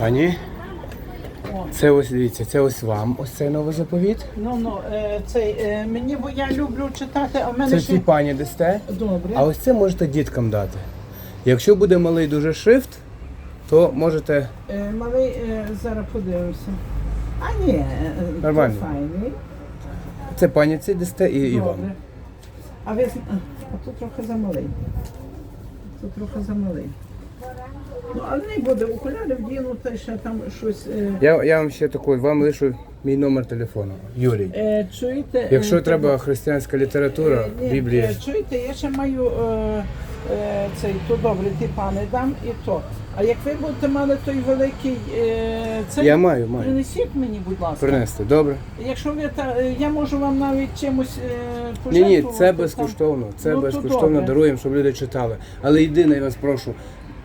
Пані, О. це ось дивіться, це ось вам ось цей новий заповіт. Ну ну е, цей е, мені бо я люблю читати, а в мене Це ще ці пані дасте. добре. А ось це можете діткам дати. Якщо буде малий дуже шрифт, то можете. Е, малий е, зараз подивимося. А ні, е, Нормально. то файний. Це пані ці дасте і, і вам. А ви зн- а тут трохи замалий. Тут трохи замалий. Ну, але не буде окуляри вдінути, ще там щось. Е, Я, я вам ще такий, вам лишу мій номер телефону. Юрій. е, чуєте? Якщо е, треба християнська література, Е, ні, Біблія. е, Чуєте, я ще маю е, е, цей, то добре, ті пане дам і то. А як ви будете мали той великий е, цей, Я маю, маю. принесіть мені, будь ласка. Принести, добре? Якщо ви та, е, я можу вам навіть чимось е, Ні, ні, пожертвувати це там. безкоштовно. Це Ну, то безкоштовно добре. даруємо, щоб люди читали. Але єдине, я вас прошу,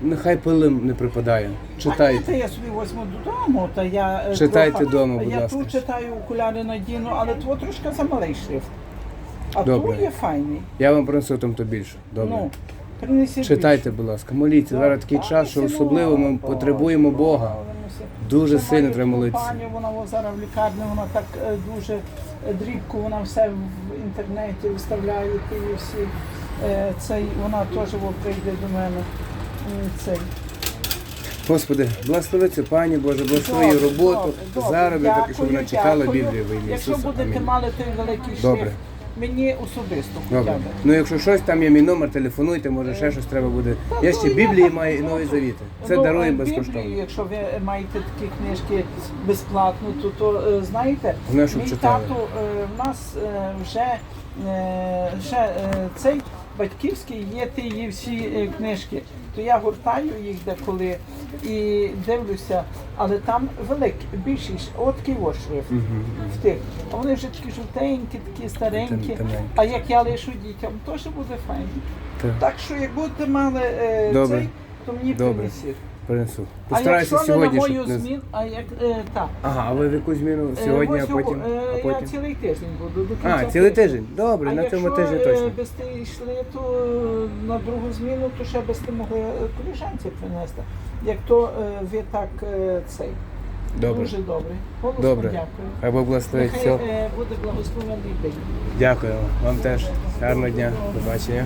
нехай пилим не припадає. А Читайте. та я собі возьму додому, та я е, Читайте трохи- дома, будь Я ласка. тут читаю окуляри надіну, але то трошки замалий шрифт. А Добре. тут є файний. Я вам принесу там то більше. Добре. Ну, принесіть Читайте, будь ласка, моліться. Зараз такий час, що особливо ми потребуємо Бога. Дуже сильно треба молитися. Пані, вона зараз в лікарні, вона так е, дуже е, дрібко, вона все в інтернеті виставляє ті всі. Е, Цей, вона теж прийде до мене. Цей. Господи, благослови цю пані Боже, благослови її роботу, добре, добре. заробіток, щоб вона читала дякую. Біблію во ім'я Якщо Ісуса. будете Амінь. мали той великий Добре. шрифт, мені особисто Добре. хоча б. Ну якщо щось, там є мій номер, телефонуйте, може ще щось треба буде. Я ще Біблії маю і Нові Завіти. Це Ну, даруємо е, Біблію, безкоштовно. Якщо ви маєте такі книжки безплатно, то, то е, знаєте, Головне, щоб мій читали. тато е, в нас е, вже, е, вже е, цей батьківський є ті всі е, книжки. То я гуртаю їх деколи і дивлюся, але там великий, більшість, от шрифт в тих. А вони вже такі жовтенькі, такі старенькі. А як я лишу дітям, теж буде файно. Так. Так що як будете мали е, цей, то мені принесіть. Принесу. А якщо сьогодні, не на мою не... змін, а як е, так. Ага, а ви в яку зміну Е, сьогодні, а потім? е, А Я цілий тиждень буду. До кінця А, цілий тиждень? Добре, А на цьому якщо, тижні е, точно. без ти йшли, то на другу зміну, то ще без ти могли коліжанці принести. Як то е, ви так е, цей. Добре. Дуже добре. Голосно Добре. дякую. Хай Бог благословить Нехай все. е, буде благословений день. Дякую вам теж. Гарного дня. До бачення.